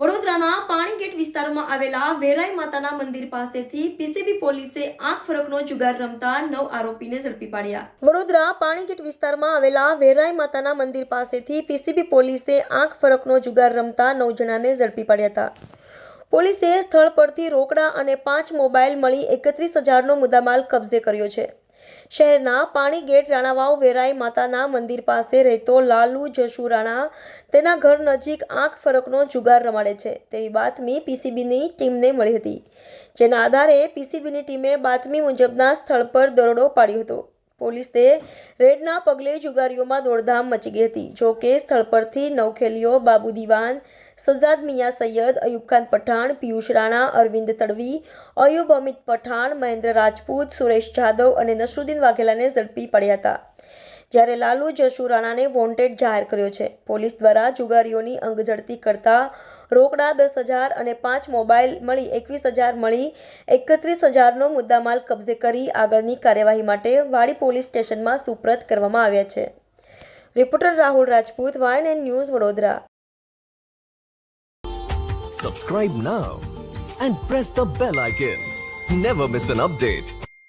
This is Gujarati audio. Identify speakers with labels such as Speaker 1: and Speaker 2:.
Speaker 1: વડોદરાના પાણીગેટ વિસ્તારમાં આવેલા વેરાઈ માતાના મંદિર પાસેથી પીસીબી પોલીસે આંખ ફરકનો જુગાર રમતા નવ આરોપીને ઝડપી પાડ્યા. વડોદરા પાણીગેટ વિસ્તારમાં આવેલા વેરાઈ માતાના મંદિર પાસેથી પીસીબી પોલીસે આંખ ફરકનો જુગાર રમતા નવ જણાને ઝડપી પાડ્યા હતા. પોલીસે સ્થળ પરથી રોકડા અને પાંચ મોબાઈલ મળી એકત્રીસ હજારનો મુદ્દામાલ કબજે કર્યો છે. શહેરના પાણીગેટ રાણાવાવ વેરાઈ માતાના મંદિર પાસે રહેતો લાલુ જશુ રાણા તેના ઘર નજીક આંખ ફરકનો જુગાર રમાડે છે. તેવી બાતમી પીસીબીની ટીમને મળી હતી, જેના આધારે પીસીબીની ટીમે બાતમી મુજબના સ્થળ પર દરોડો પાડ્યો હતો. પોલીસે રેડના પગલે જુગારીઓમાં દોડધામ મચી ગઈ હતી. જો કે સ્થળ પરથી નવખેલીઓ, બાબુ દિવાન સજાદ મિયા સૈયદ અયુબખાન પઠાણ, પિયુષ રાણા, અરવિંદ તડવી, અયુબ અમિત પઠાણ, મહેન્દ્ર રાજપૂત, સુરેશ જાદવ અને નસરુદ્દીન વાઘેલાને ઝડપી પડ્યા હતા. જ્યારે લાલુ જશુ રાણાને વોન્ટેડ જાહેર કર્યો છે પોલીસ દ્વારા જુગારીઓની અંગઝડતી કરતા રોકડા દસ હજાર અને પાંચ મોબાઈલ મળી એકવીસ હજાર મળી એકત્રીસ હજારનો મુદ્દામાલ કબજે કરી આગળની કાર્યવાહી માટે વાડી પોલીસ સ્ટેશનમાં સુપ્રત કરવામાં આવ્યા છે reporter Rahul Rajput, વાયન and news Vadodara
Speaker 2: Subscribe now and press the bell icon. Never miss an update.